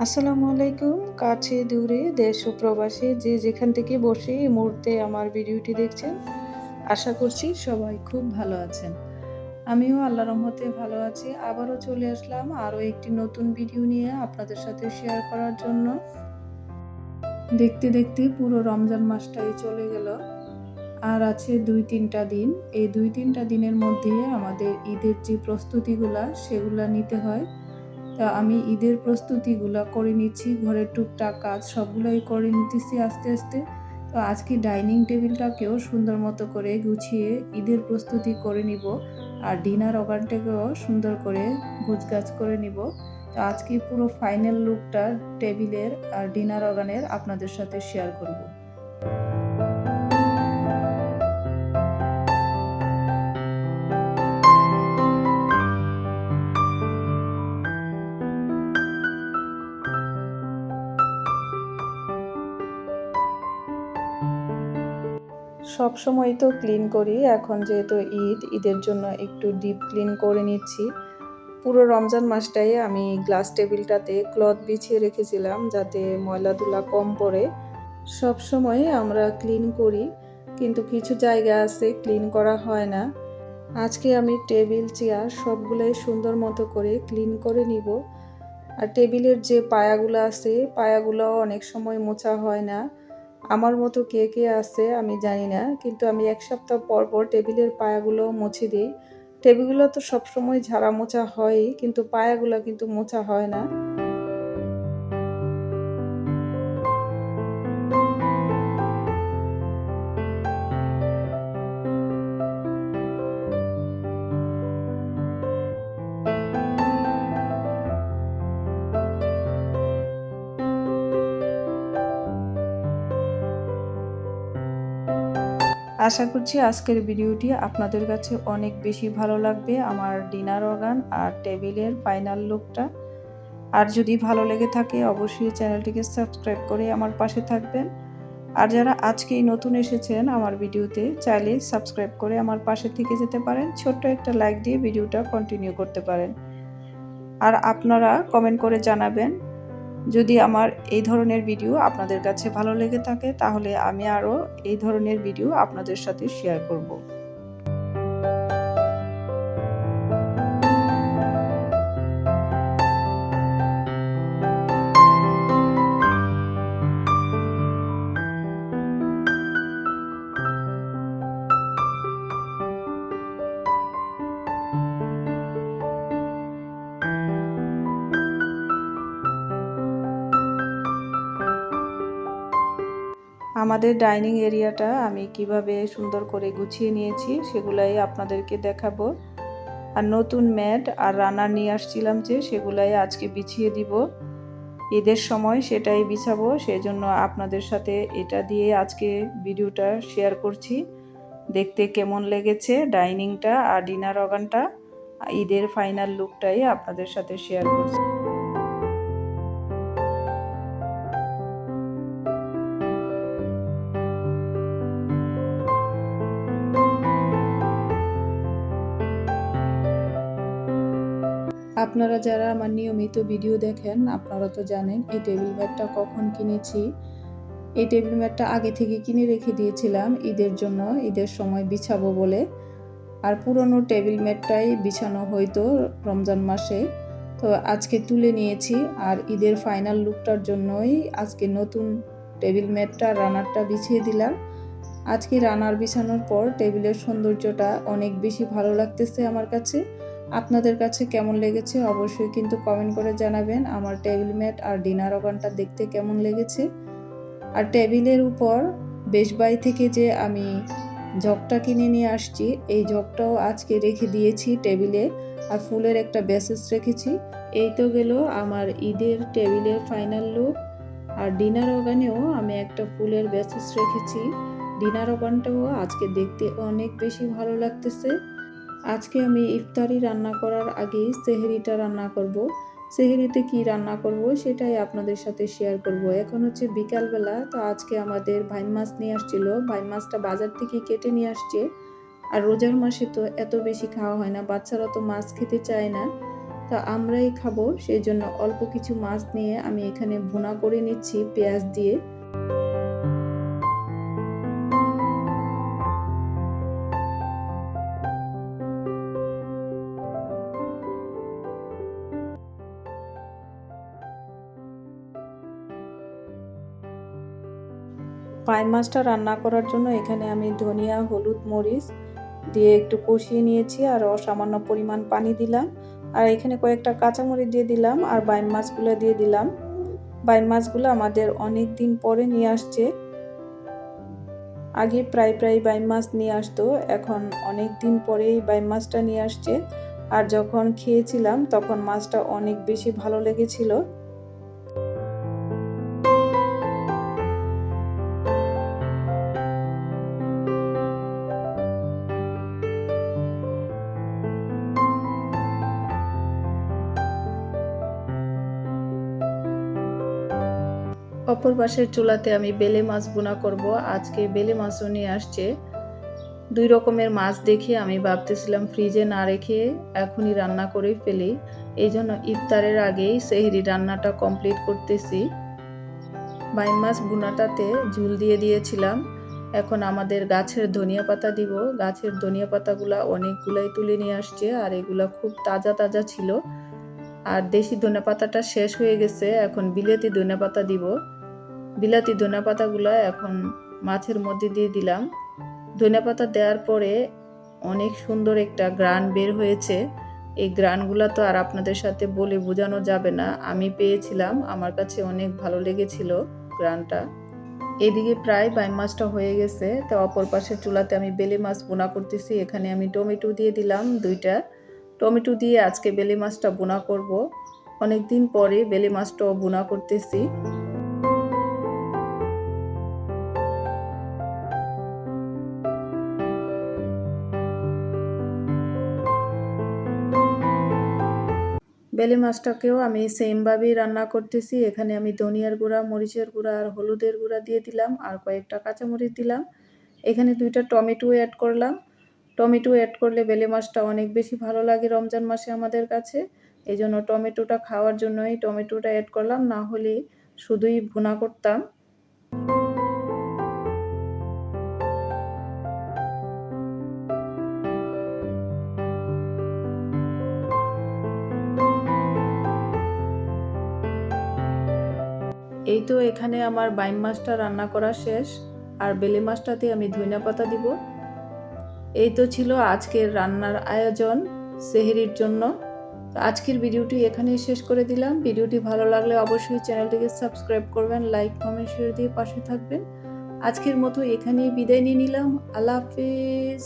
আসসালামু আলাইকুম। কাছে, দূরে, দেশ ও প্রবাসে যে যেখান থেকে বসে এই মুহূর্তে আমার ভিডিওটি দেখছেন, আশা করছি সবাই খুব ভালো আছেন। আমিও আল্লাহ রহমতে ভালো আছি। আবারও চলে আসলাম আরও একটি নতুন ভিডিও নিয়ে আপনাদের সাথে শেয়ার করার জন্য। দেখতে দেখতে পুরো রমজান মাসটাই চলে গেল। আর আছে দুই তিনটা দিন। এই দুই তিনটা দিনের মধ্যে আমাদের ঈদের যে প্রস্তুতিগুলা, সেগুলা নিতে হয়। আমি ঈদের প্রস্তুতিগুলো করে নিচ্ছি, ঘরের টুকটাক কাজ সবগুলোই করে নিতেছি আস্তে আস্তে। তো আজকে ডাইনিং টেবিলটাকেও সুন্দর মতো করে গুছিয়ে ঈদের প্রস্তুতি করে নিব আর ডিনার ওভানটাকেও সুন্দর করে গুছগাছ করে নিব। তো আজকে পুরো ফাইনাল লুকটা টেবিলের আর ডিনার অগানের আপনাদের সাথে শেয়ার করব। সব সময় তো ক্লিন করি। এখন যেহেতু ঈদ, ঈদের জন্য একটু ডিপ ক্লিন করে নিচ্ছি। পুরো রমজান মাসটাই আমি গ্লাস টেবিলটাতে ক্লথ বিছিয়ে রেখেছিলাম যাতে ময়লা ধুলা কম পড়ে। সব সময় আমরা ক্লিন করি, কিন্তু কিছু জায়গা আছে ক্লিন করা হয় না। আজকে আমি টেবিল চেয়ার সবগুলোই সুন্দর মতো করে ক্লিন করে নিব। আর টেবিলের যে পায়াগুলো আছে, পায়াগুলো অনেক সময় মোছা হয় না। আমার মতো কে কে আছে আমি জানি না, কিন্তু আমি এক সপ্তাহ পর পর টেবিলের পায়াগুলো মুছে দিই। টেবিলগুলো তো সবসময় ঝাড়া মোছা হয়ই, কিন্তু পায়াগুলো কিন্তু মোছা হয় না। আশা করছি আজকের ভিডিওটি আপনাদের কাছে অনেক বেশি ভালো লাগবে আমার ডিনার অর্গান আর টেবিলের ফাইনাল লুকটা। আর যদি ভালো লেগে থাকে, অবশ্যই চ্যানেলটিকে সাবস্ক্রাইব করে আমার পাশে থাকবেন। আর যারা আজকেই নতুন এসেছেন আমার ভিডিওতে, চাইলে সাবস্ক্রাইব করে আমার পাশে থেকে যেতে পারেন। ছোট্ট একটা লাইক দিয়ে ভিডিওটা কন্টিনিউ করতে পারেন। আর আপনারা কমেন্ট করে জানাবেন যদি আমার এই ধরনের ভিডিও আপনাদের কাছে ভালো লেগে থাকে, তাহলে আমি আরও এই ধরনের ভিডিও আপনাদের সাথে শেয়ার করব। আমাদের ডাইনিং এরিয়াটা আমি কীভাবে সুন্দর করে গুছিয়ে নিয়েছি সেগুলাই আপনাদেরকে দেখাবো। আর নতুন ম্যাট আর রানার নিয়ে আসছিলাম যে সেগুলাই আজকে বিছিয়ে দিব। ঈদের সময় সেটাই বিছাবো সেই জন্য আপনাদের সাথে এটা দিয়ে আজকে ভিডিওটা শেয়ার করছি। দেখতে কেমন লেগেছে ডাইনিংটা আর ডিনার অগানটা ঈদের ফাইনাল লুকটাই আপনাদের সাথে শেয়ার করছি। আপনারা যারা আমার নিয়মিত ভিডিও দেখেন, আপনারা তো জানেন এই টেবিল ম্যাটটা কখন কিনেছি। এই টেবিল ম্যাটটা আগে থেকে কিনে রেখে দিয়েছিলাম, ঈদের জন্য, ঈদের সময় বিছাবো বলে। আর পুরনো টেবিল ম্যাটটাই বিছানো হয়তো রমজান মাসে। তো আজকে তুলে নিয়েছি, আর ঈদের ফাইনাল লুকটার জন্যই আজকে নতুন টেবিল ম্যাটটা, রানারটা বিছিয়ে দিলাম। আজকে রানার বিছানোর পর টেবিলের সৌন্দর্যটা অনেক বেশি ভালো লাগতেছে আমার কাছে। আপনাদের কাছে কেমন লেগেছে অবশ্যই কিন্তু কমেন্ট করে জানাবেন। আমার টেবিল ম্যাট আর ডিনার ওগানটা দেখতে কেমন লেগেছে? আর টেবিলের উপর বেশবাই থেকে যে আমি জগটা কিনে নিয়ে আসছি, এই জগটাও আজকে রেখে দিয়েছি টেবিলে আর ফুলের একটা বেসেস রেখেছি। এই তো গেল আমার ঈদের টেবিলের ফাইনাল লুক আর ডিনার ওগানেও আমি একটা ফুলের বেসেস রেখেছি। ডিনার ওগানটাও আজকে দেখতে অনেক বেশি ভালো লাগতেছে। আজকে আমি ইফতারি রান্না করার আগেই সেহেরিটা রান্না করব। সেহেরিতে কি রান্না করব সেটাই আপনাদের সাথে শেয়ার করব। এখন হচ্ছে বিকালবেলা, তো আজকে আমাদের ভাইন মাছ নিয়ে আসছিল ভাইন মাছটা বাজার থেকে কেটে নিয়ে আসছে আর রোজার মাসে তো এত বেশি খাওয়া হয় না, বাচ্চারা তো মাছ খেতে চায় না তো আমরাই খাব, সেই জন্য অল্প কিছু মাছ নিয়ে আমি এখানে ভুনা করে নিচ্ছি পেঁয়াজ দিয়ে পাই মাছটা রান্না করার জন্য এখানে আমি ধনিয়া, হলুদ, মরিচ দিয়ে একটু কষিয়ে নিয়েছি আর অসামান্য পরিমাণ পানি দিলাম। আর এখানে কয়েকটা কাঁচামরিচ দিয়ে দিলাম আর বাইম মাছগুলো দিয়ে দিলাম। বাইম মাছগুলো আমাদের অনেক দিন পরে নিয়ে আসছে। আগে প্রায় প্রায় বাইম মাছ নিয়ে আসতো, এখন অনেক দিন পরেই বাইম মাছটা নিয়ে আসছে। আর যখন খেয়েছিলাম তখন মাছটা অনেক বেশি ভালো লেগেছিল। অপর পাশের চুলাতে আমি বেলে মাছ বোনা করব। আজকে বেলে মাছও নিয়ে আসছে। দুই রকমের মাছ দেখে আমি ভাবতেছিলাম, ফ্রিজে না রেখে এখনই রান্না করে ফেলি। এই জন্য ইফতারের আগেই সেহরি রান্নাটা কমপ্লিট করতেছি। বাইম মাছ বুনাটাতে ঝুল দিয়ে দিয়েছিলাম। এখন আমাদের গাছের ধনিয়া পাতা দিব। গাছের ধনিয়া পাতাগুলা অনেকগুলাই তুলে নিয়ে আসছে আর এগুলা খুব তাজা তাজা ছিল। আর দেশি ধনে পাতাটা শেষ হয়ে গেছে। এখন বিলেতি ধনে পাতা দিব। বিলাতি ধনে পাতাগুলো এখন মাছের মধ্যে দিয়ে দিলাম। ধনে পাতা দেওয়ার পরে অনেক সুন্দর একটা গ্রান বের হয়েছে। এই গ্রানগুলো তো আর আপনাদের সাথে বলে বোঝানো যাবে না। আমি পেয়েছিলাম, আমার কাছে অনেক ভালো লেগেছিল গ্রানটা। এদিকে প্রায় বাইম মাছটা হয়ে গেছে। তো অপর পাশের চুলাতে আমি বেলে মাছ বোনা করতেছি। এখানে আমি টমেটো দিয়ে দিলাম দুইটা। টমেটো দিয়ে আজকে বেলে মাছটা বোনা করব। অনেক দিন পরে বেলে মাছটাও বোনা করতেছি। বেলে মাছটাকেও আমি সেমভাবেই রান্না করতেছি। এখানে আমি ধনিয়ার গুঁড়া, মরিচের গুঁড়া আর হলুদের গুঁড়া দিয়ে দিলাম আর কয়েকটা কাঁচামরিচ দিলাম। এখানে দুইটা টমেটো অ্যাড করলাম। টমেটো অ্যাড করলে বেলে মাছটা অনেক বেশি ভালো লাগে রমজান মাসে আমাদের কাছে। এই জন্য টমেটোটা খাওয়ার জন্যই টমেটোটা অ্যাড করলাম। না হলে শুধুই ভুনা করতাম। এই তো এখানে আমার বাইম মাছটা রান্না করা শেষ, আর বেলে মাছটাতে আমি ধনিয়া পাতা দিব। এই তো ছিল আজকের রান্নার আয়োজন সেহেরির জন্য। আজকের ভিডিওটি এখানেই শেষ করে দিলাম। ভিডিওটি ভালো লাগলে অবশ্যই চ্যানেলটিকে সাবস্ক্রাইব করবেন, লাইক, কমেন্ট, শেয়ার দিয়ে পাশে থাকবেন। আজকের মতো এখানেই বিদায় নিয়ে নিলাম। আল্লাহ হাফিজ।